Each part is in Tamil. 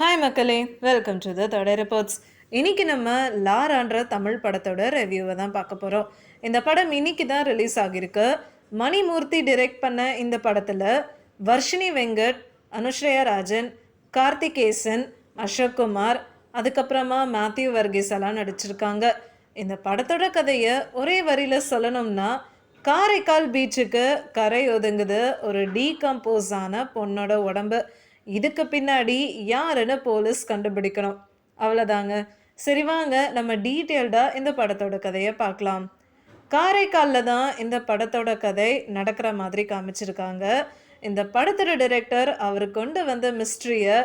ஹாய் மக்களே. வெல்கம் டு த தொடர் ரிப்போர்ட்ஸ் இன்னைக்கு நம்ம லாரான்ற தமிழ் படத்தோட ரிவ்யூவை தான் பார்க்க போகிறோம் இந்த படம் இன்னைக்கு தான் ரிலீஸ் ஆகியிருக்கு. மணிமூர்த்தி டிரெக்ட் பண்ண இந்த படத்தில் வர்ஷினி வெங்கட் அனுஷ்ரேயா ராஜன் கார்த்திகேசன் அசோக் குமார் அதுக்கப்புறமா மேத்யூ வர்கீஸ் எல்லாம் நடிச்சிருக்காங்க. இந்த படத்தோட கதையை ஒரே வரியில் சொல்லணும்னா காரைக்கால் பீச்சுக்கு கரை ஒதுங்குது ஒரு டீகம்போஸ் ஆன பொண்ணோட உடம்பு. இதுக்கு பின்னாடி யாருன்னு போலீஸ் கண்டுபிடிக்கணும்? அவ்வளோதாங்க சரி வாங்க. நம்ம டீட்டெயில்டாக இந்த படத்தோட கதையை பார்க்கலாம். காரைக்காலில் தான் இந்த படத்தோட கதை நடக்கிற மாதிரி காமிச்சிருக்காங்க. இந்த படத்தோட டிரெக்டர் அவர் கொண்டு வந்த மிஸ்ட்ரியை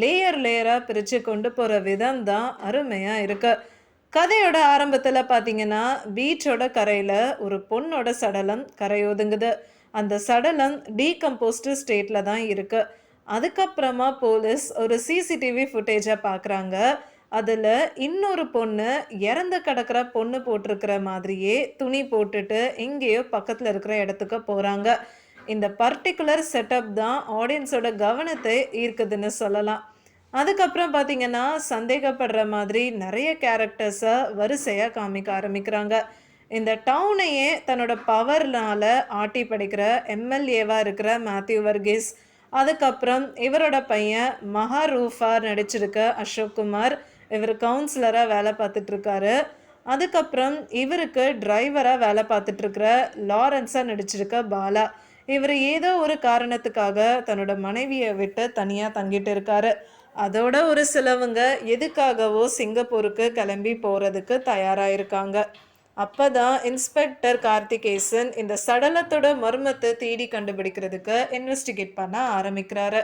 லேயர் லேயராக பிரித்து கொண்டு போகிற விதம் தான் அருமையாக இருக்கு. கதையோட ஆரம்பத்தில் பார்த்தீங்கன்னா பீச்சோட கரையில் ஒரு பொண்ணோட சடலம் கரை ஒதுங்குது. அந்த சடலம் டீகம்போஸ்டு ஸ்டேட்டில் தான் இருக்குது அதுக்கப்புறமா போலீஸ் ஒரு சிசிடிவி ஃபுட்டேஜை பார்க்குறாங்க அதில் இன்னொரு பொண்ணு இறந்து கிடக்கிற பொண்ணு போட்டிருக்கிற மாதிரியே துணி போட்டுட்டு எங்கேயோ பக்கத்தில் இருக்கிற இடத்துக்கு போகிறாங்க இந்த பர்டிகுலர் செட்டப் தான் ஆடியன்ஸோட கவனத்தை ஈர்க்குதுன்னு சொல்லலாம். அதுக்கப்புறம் பார்த்தீங்கன்னா சந்தேகப்படுற மாதிரி நிறைய கேரக்டர்ஸை வரிசையாக காமிக்க ஆரம்பிக்கிறாங்க. இந்த டவுனையே தன்னோட பவர்னால ஆட்டி படிக்கிற எம்எல்ஏவாக இருக்கிற மேத்யூ வர்கீஸ் அதுக்கப்புறம் இவரோட பையன் மகாரூஃபார் நடிச்சிருக்க அசோக் குமார். இவர் கவுன்சிலராக வேலை பார்த்துட்ருக்காரு. அதுக்கப்புறம் இவருக்கு டிரைவராக வேலை பார்த்துட்ருக்கிற லாரன்ஸாக நடிச்சிருக்க பாலா. இவர் ஏதோ ஒரு காரணத்துக்காக தன்னோட மனைவியை விட்டு தனியாக தங்கிட்டு இருக்காரு. அதோட ஒரு சிலவங்க எதுக்காகவோ சிங்கப்பூருக்கு கிளம்பி போகிறதுக்கு தயாராக இருக்காங்க அப்பதான் இன்ஸ்பெக்டர் கார்த்திகேசன் இந்த சடலத்தோட மர்மத்தை தேடி கண்டுபிடிக்கிறதுக்கு இன்வெஸ்டிகேட் பண்ண ஆரம்பிக்கிறாரு.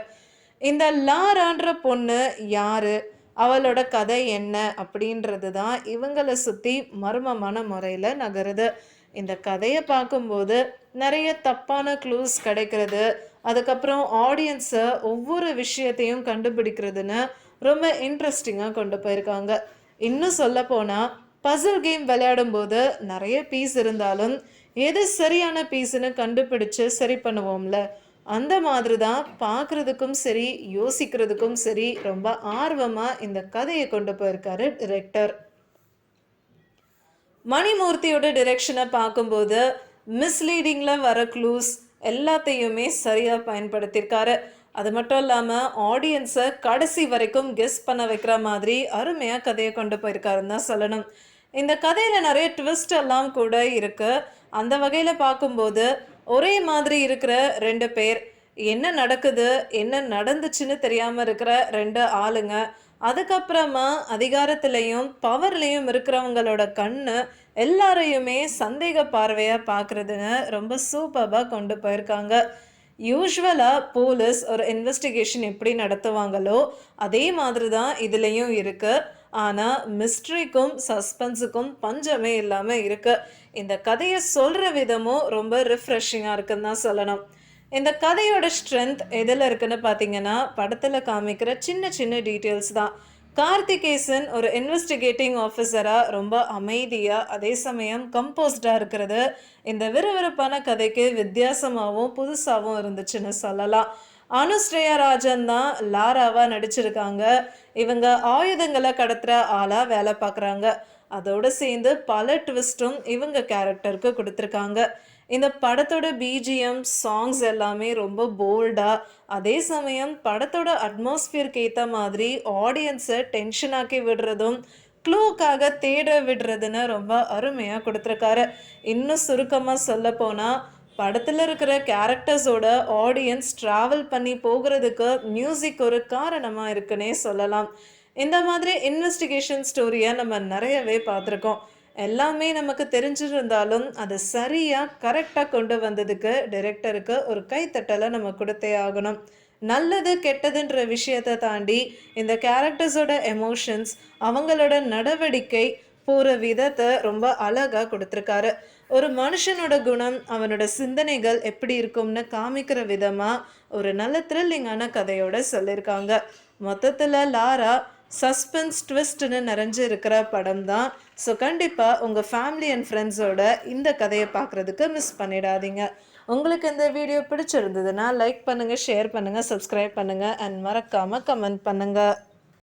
இந்த லாரான்ற பொண்ணு யாரு? அவளோட கதை என்ன? அப்படின்றது தான் இவங்களை சுற்றி மர்மமான முறையில் நகருது. இந்த கதையை பார்க்கும்போது நிறைய தப்பான க்ளூஸ் கிடைக்கிறது. அதுக்கப்புறம் ஆடியன்ஸை ஒவ்வொரு விஷயத்தையும் கண்டுபிடிக்கிறதுன்னு ரொம்ப இன்ட்ரெஸ்டிங்காக கொண்டு போயிருக்காங்க. இன்னும் சொல்ல போனால் பசில் கேம் விளையாடும்போது நிறைய பீஸ் இருந்தாலும் எது சரியான பீஸ்னு கண்டுபிடிச்சு சரி பண்ணுவோம்ல. அந்த மாதிரி தான் பார்க்குறதுக்கும் சரி யோசிக்கிறதுக்கும் சரி ரொம்ப ஆர்வமாக இந்த கதையை கொண்டு போயிருக்காரு டிரெக்டர் மணிமூர்த்தியோட டிரெக்ஷனை பார்க்கும்போது மிஸ்லீடிங்கில் வர க்ளூஸ் எல்லாத்தையுமே சரியாக பயன்படுத்தியிருக்காரு. அது மட்டும் இல்லாமல் ஆடியன்ஸை கடைசி வரைக்கும் கெஸ் பண்ண வைக்கிற மாதிரி அருமையாக கதையை கொண்டு போயிருக்காருன்னு தான் சொல்லணும். இந்த கதையில் நிறைய ட்விஸ்ட் எல்லாம் கூட இருக்குது அந்த வகையில் பார்க்கும்போது ஒரே மாதிரி இருக்கிற ரெண்டு பேர் என்ன நடக்குது என்ன நடந்துச்சுன்னு தெரியாமல் இருக்கிற ரெண்டு ஆளுங்க. அதுக்கப்புறமா அதிகாரத்துலேயும் பவர்லேயும் இருக்கிறவங்களோட கண்ணு எல்லாரையுமே சந்தேக பார்வையாக பார்க்குறதுன்னு ரொம்ப சூப்பராக கொண்டு போயிருக்காங்க. யூஸ்வலாக போலீஸ் ஒரு இன்வெஸ்டிகேஷன் எப்படி நடத்துவாங்களோ அதே மாதிரி தான் இதுலேயும் இருக்குது ஆனால் மிஸ்ட்ரிக்கும் சஸ்பென்ஸுக்கும் பஞ்சமே இல்லாமல் இருக்குது இந்த கதையை சொல்கிற விதமும் ரொம்ப ரிஃப்ரெஷிங்காக இருக்குன்னு தான் சொல்லணும். இந்த கதையோட ஸ்ட்ரென்த் எதில் இருக்குன்னு பார்த்தீங்கன்னா படத்தில் காமிக்கிற சின்ன சின்ன டீட்டெயில்ஸ் தான். கார்த்திகேசன் ஒரு இன்வெஸ்டிகேட்டிங் ஆஃபீஸராக ரொம்ப அமைதியாக அதே சமயம் கம்போஸ்டாக இருக்கிறது. இந்த விறுவிறுப்பான கதைக்கு வித்தியாசமாகவும் புதுசாகவும் இருந்துச்சுன்னு சொல்லலாம். அனுஸ்ரேயா ராஜன் தான் லாராவாக நடிச்சிருக்காங்க. இவங்க ஆயுதங்களை கடத்துகிற ஆளாக வேலை பார்க்குறாங்க அதோடு சேர்ந்து பல ட்விஸ்ட்டும் இவங்க கேரக்டருக்கு கொடுத்துருக்காங்க. இந்த படத்தோட பிஜிஎம் சாங்ஸ் எல்லாமே ரொம்ப போல்டாக அதே சமயம் படத்தோட அட்மாஸ்பியருக்கு ஏற்ற மாதிரி ஆடியன்ஸை டென்ஷனாக்கி விடுறதும் க்ளூக்காக தேட விடுறதுன்னு ரொம்ப அருமையாக கொடுத்துருக்காரு. இன்னும் சுருக்கமாக சொல்ல போனால் படத்தில் இருக்கிற கேரக்டர்ஸோட ஆடியன்ஸ் ட்ராவல் பண்ணி போகிறதுக்கு மியூசிக் ஒரு காரணமாக இருக்குன்னே சொல்லலாம். இந்த மாதிரி இன்வெஸ்டிகேஷன் ஸ்டோரியை நம்ம நிறையவே பார்த்துருக்கோம். எல்லாமே நமக்கு தெரிஞ்சிருந்தாலும் அதை சரியாக கரெக்டாக கொண்டு வந்ததுக்கு டைரக்டருக்கு ஒரு கைத்தட்டலை நம்ம கொடுத்தே ஆகணும். நல்லது கெட்டதுன்ற விஷயத்தை தாண்டி இந்த கேரக்டர்ஸோட எமோஷன்ஸ் அவங்களோட நடவடிக்கை போகிற விதத்தை ரொம்ப அழகாக கொடுத்துருக்காரு. ஒரு மனுஷனோட குணம் அவனோட சிந்தனைகள் எப்படி இருக்கும்னு காமிக்கிற விதமாக ஒரு நல்ல த்ரில்லிங்கான கதையோட சொல்லியிருக்காங்க. மொத்தத்தில் லாரா சஸ்பென்ஸ் ட்விஸ்ட்னு நிறைஞ்சு இருக்கிற படம் தான் ஸோ கண்டிப்பாக உங்கள் ஃபேமிலி அண்ட் ஃப்ரெண்ட்ஸோட இந்த கதையை பார்க்குறதுக்கு மிஸ் பண்ணிடாதீங்க. உங்களுக்கு இந்த வீடியோ பிடிச்சிருந்ததுன்னா லைக் பண்ணுங்கள் ஷேர் பண்ணுங்கள் சப்ஸ்கிரைப் பண்ணுங்கள் அண்ட் மறக்காமல் கமெண்ட் பண்ணுங்கள்